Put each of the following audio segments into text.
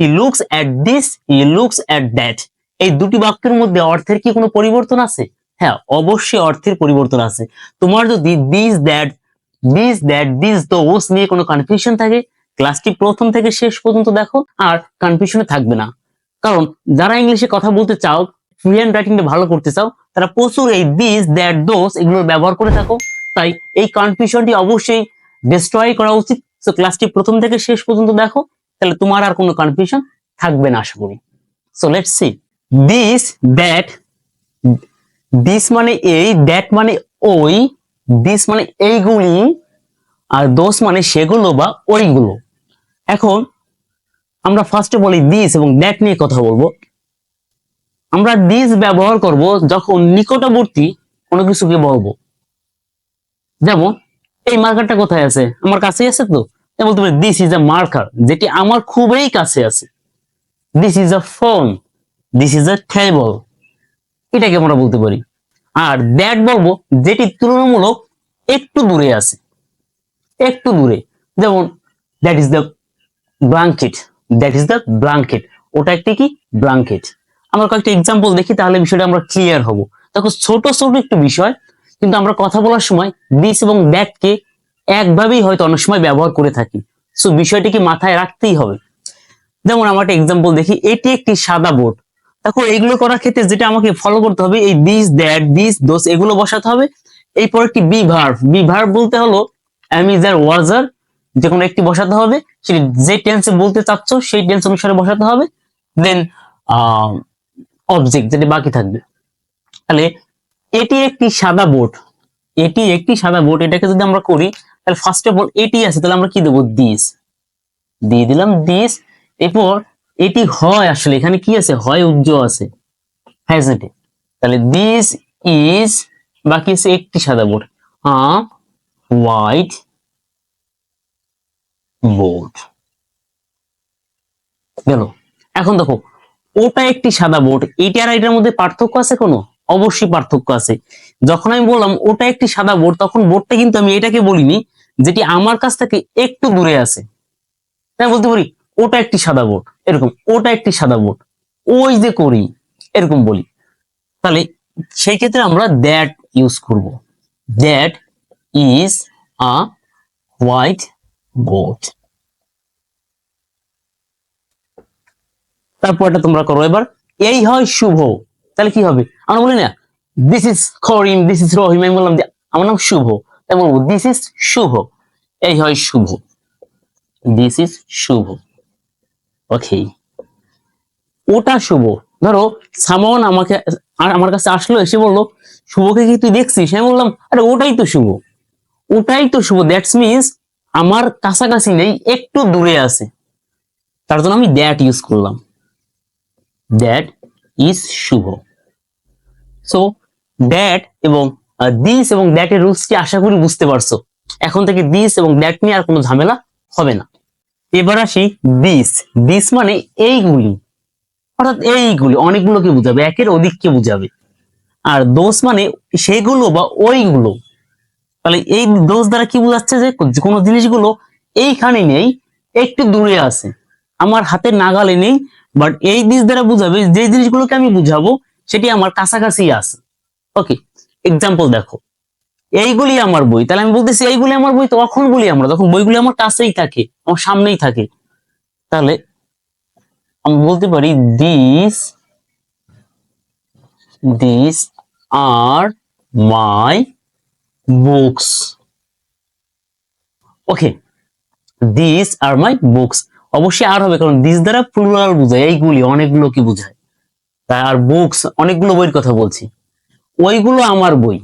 He looks at this he looks at that এই দুটি বাক্যের মধ্যে অর্থের কি কোনো পরিবর্তন আছে? হ্যাঁ অবশ্যই অর্থের পরিবর্তন আছে। তোমার যদি this that this that this those নিয়ে কোনো কনফিউশন থাকে ক্লাসটি প্রথম থেকে শেষ পর্যন্ত দেখো, আর কনফিউশনে থাকবে না। কারণ যারা ইংলিশে কথা বলতে চাও ফ্রি হ্যান্ড রাইটিংটা ভালো করতে চাও, তারা প্রচুর এই দিস দ্যাট দোস এগুলো ব্যবহার করে থাকো। তাই এই কনফিউশনটি অবশ্যই ডিস্ট্রয় করা উচিত। সো ক্লাসটি প্রথম থেকে শেষ পর্যন্ত দেখো তাহলে তোমার আর কোনো কনফিউশন থাকবে না, আশা করি। So let's see this that this মানে এই দ্যাট মানে ওই দিস মানে এইগুলি, আর দোষ মানে সেগুলো বা ওইগুলো। এখন আমরা ফার্স্টে বলি দিস এবং দ্যাট নিয়ে কথা বলব। আমরা দিস ব্যবহার করব যখন নিকটবর্তী কোনো কিছুকে বলব। যেমন, এই মার্কারটা কোথায় আছে? আমার কাছেই আছে তো? বলতে পারি দিস ইজ আ মার্কার যেটি আমার খুবই কাছে আছে। This is a phone this is a table এটাকে আমরা বলতে পারি। আর দ্যাট বলব, যেটি তুলনামূলক একটু দূরে আছে। একটু দূরে। যেমন that is the blanket that is the blanket ওটা একটি কি? ব্লাঙ্কেট আমরা কয়েকটা এক্সাম্পল দেখি, তাহলে বিষয়টা আমরা ক্লিয়ার হব। দেখো, ছোট ছোট একটু বিষয়, কিন্তু আমরা কথা বলার সময় দিস এবং দ্যাটকে একভাবেই হয়তো অনেক সময় ব্যবহার করে থাকি। সো বিষয়টিকে মাথায় রাখতেই হবে। যেমন আমরা একটা এক্সাম্পল দেখি, এটি একটি সাদা বোর্ড। দেখো, এগুলো করার ক্ষেত্রে যেটা আমাকে ফলো করতে হবে, এই দিস দ্যাট দিস দোস এগুলো বসাতে হবে। এরপর একটি বি ভার্ভ বি বলতে হলো অ্যামিজার ওয়াজার যে কোনো একটি বসাতে হবে। সেটি যে টেন্সে বলতে চাচ্ছ, সেই টেন্স অনুসারে বসাতে হবে। দেন অবজেক্ট যেটা বাকি থাকবে। তাহলে, এটি একটি সাদা বোর্ড। এটি একটি সাদা বোর্ড এটাকে যদি আমরা করি, তাহলে ফার্স্ট অফ অল এটি আছে, তাহলে আমরা কি দেবো? দিস দিয়ে দিলাম দিস এরপর এটি হয় আসলে, এখানে কি আছে? হয় উজ্জ্বল আছে। হ্যাজেটে তাহলে দিস ইজ বাকি আছে একটি সাদা বোর্ড হ্যাঁ হোয়াইট বোর্ড গেল। এখন দেখো, ওটা একটি সাদা বোর্ড এটা আর এটার মধ্যে পার্থক্য আছে কোনো? অবশ্যই পার্থক্য আছে। যখন আমি বললাম, ওটা একটি সাদা বোর্ড তখন বোর্ডটা কিন্তু আমি এটাকে বলিনি, যেটি আমার কাছ থেকে একটু দূরে আছে। তাই বলতে পারি, ওটা একটি সাদা বোর্ড এরকম, ওটা একটি সাদা বোর্ড ওই যে করি এরকম বলি। তাহলে সেই ক্ষেত্রে আমরা দ্যাট ইউজ করব। That is a white board তারপর এটা তোমরা করো এবার। এই হয় শুভ। তাহলে কি হবে? আমরা বলি না? This is Karim this is Rahim আমি বললাম যে আমার নাম শুভ। তাই বলব দিস ইজ শুভ। এই হয় শুভ। দিস ইজ শুভ। ওকে ওটা শুভ। ধরো সামন আমাকে আমার কাছে আসলো, এসে বলল, শুভকে কি তুই দেখছিস? আমি বললাম, আরে, ওটাই তো শুভ। ওটাই তো শুভ। দ্যাটস মিনস আমার কাছাকাছি নেই, একটু দূরে আছে। তার জন্য আমি দ্যাট ইউজ করলাম। That is Shubho. So that এবং দিস এবং দ্যাট এর রুলসটি আশা করি বুঝতে পারছ? এখন থেকে দিস এবং দ্যাট নিয়ে আর কোনো ঝামেলা হবে না। এবার আসি দিস দিস মানে এইগুলি। অর্থাৎ এইগুলি, অনেকগুলোকে বুঝাবে, একের অধিককে বুঝাবে। আর দোষ মানে সেগুলো বা ওইগুলো। তাহলে এই দোষ দ্বারা কি বোঝাচ্ছে যে, কোনো জিনিসগুলো এইখানে নেই, একটু দূরে আছে। আমার হাতের নাগালে নেই বাট এই দিস দ্বারা বুঝাবে, যে জিনিসগুলোকে আমি বুঝাবো সেটি আমার কাছাকাছি আছে। ওকে এক্সাম্পল দেখো। এইগুলি আমার বই। তাহলে আমি বলতেছি, এইগুলি আমার বই, তখন বলি আমরা, তখন বইগুলি আমার কাছেই থাকে, আমার সামনেই থাকে। তাহলে আমি বলতে পারি this this are my books okay this are my books অবশ্যই আর হবে, কারণ দিস দ্বারা প্লুরাল বোঝায়, এইগুলি অনেকগুলো কি বোঝায়? আর বুকস অনেকগুলো বইয়ের কথা বলছি। ওইগুলো আমার বই।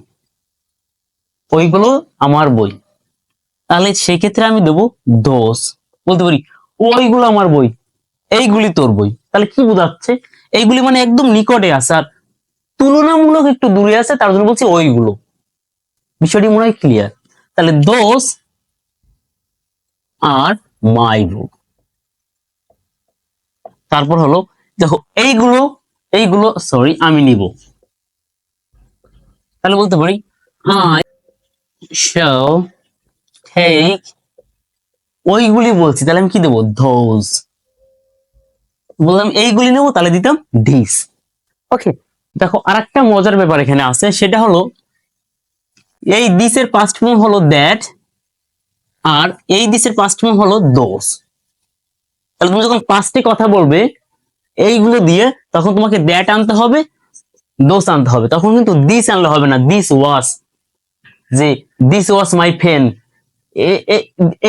ওইগুলো আমার বই। তাহলে সেক্ষেত্রে আমি দেবো দোষ। বলতে পারি, ওইগুলো আমার বই, এইগুলি তোর বই। তাহলে কি বোঝাচ্ছে? এইগুলি মানে একদম নিকটে আছে, আর তুলনামূলক একটু দূরে আছে, তার জন্য বলছি ওইগুলো। বিষয়টি মনে হয় ক্লিয়ার তাহলে দোষ আর মাই বুক তারপর হলো, দেখো, এইগুলো এইগুলো সরি আমি নিব। তাহলে বলতে পারি আই shall take ওইগুলি বলছি, তাহলে আমি কি দেবো? ধোজ বললাম, এইগুলি নেব, তাহলে দিতাম দিস ওকে দেখো, আরেকটা মজার ব্যাপার এখানে আছে, সেটা হলো, এই দিসের পাস্ট ফর্ম হলো দ্যাট আর এই দিসের পাস্ট ফর্ম হলো দোষ তাহলে তুমি যখন পাস্টে কথা বলবে এইগুলো দিয়ে তখন তোমাকে দ্যাট আনতে হবে দোষ আনতে হবে। তখন কিন্তু দিস আনলে হবে না দিস ওয়াস যে দিস ওয়াস মাই পেন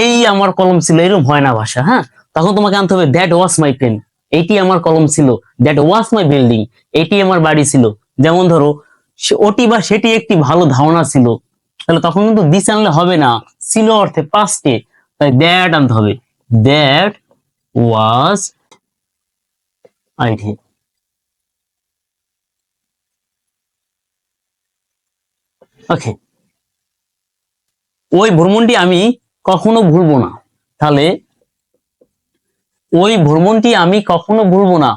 এই আমার কলম ছিল, এরকম হয় না ভাষা হ্যাঁ? তখন তোমাকে আনতে হবে দ্যাট ওয়াস মাই পেন এইটি আমার কলম ছিল দ্যাট ওয়াস মাই বিল্ডিং এটি আমার বাড়ি ছিল। যেমন ধরো ওটি বা সেটি একটি ভালো ধারণা ছিল। তাহলে তখন কিন্তু দিস আনলে হবে না। ছিল অর্থে পাস্টে তাই দ্যাট আনতে হবে। দ্যাট ওয়াজ আইডি ওকে ওই ভ্রমণটি আমি কখনো ভুলবো না। তাহলে ওই ভ্রমণটি আমি কখনো ভুলবো না।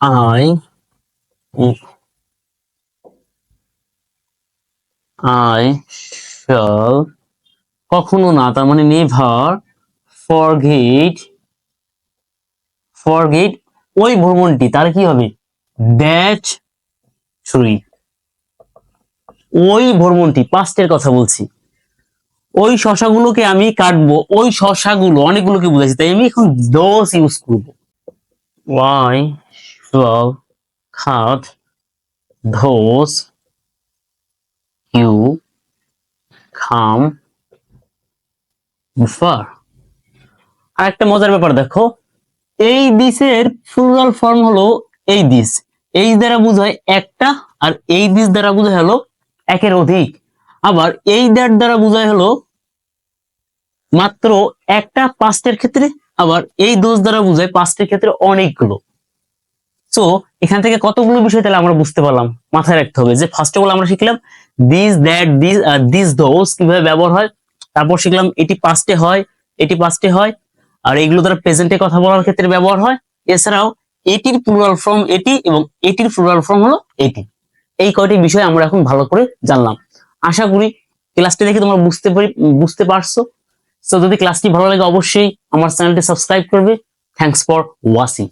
আই আই shall কখনো না। তার মানে নেভার ফরগেট ফরগেট ওই ভ্রমণটি, তার কি হবে? দ্যাট থ্রি ওই ভ্রমণটি পাস্টের কথা বলছি। ওই শশাগুলোকে আমি কাটবো, ওই শশাগুলো, অনেকগুলোকে বুঝাচ্ছি তাই আমি এখন দোষ ইউজ করব। Why cut those you come before আর একটা মজার ব্যাপার দেখো এই দিসের প্লুরাল ফর্ম হলো এই দিস। এই দ্বারা বোঝায় একটা আর এই দিস দ্বারা বোঝায় হলো একের অধিক। আবার এই দ্যাট দ্বারা বোঝায় হলো মাত্র একটা পাঁচটার ক্ষেত্রে, আবার এই দোষ দ্বারা বোঝায় পাঁচটার ক্ষেত্রে অনেকগুলো। সো এখান থেকে কতগুলো বিষয় তাহলে আমরা বুঝতে পারলাম। মাথায় রাখতে হবে যে ফার্স্ট অফ অল আমরা শিখলাম দিস দ্যাট দিস দিস দোষ কীভাবে ব্যবহার হয়। তারপর শিখলাম এটি পাঁচটে হয়, এটি পাঁচটে হয় আর এগুলো তারা প্রেজেন্টে কথা বলার ক্ষেত্রে ব্যবহার হয়। এছাড়াও, এটির প্লুরাল ফর্ম এটি এবং এটির প্লুরাল ফর্ম হলো এটি। এই কয়টি বিষয় আমরা এখন ভালো করে জানলাম। আশা করি ক্লাসটি দেখে তোমরা বুঝতে পারি, বুঝতে পারছ। তো যদি ক্লাসটি ভালো লাগে, অবশ্যই আমার চ্যানেলটি সাবস্ক্রাইব করবে। Thanks for watching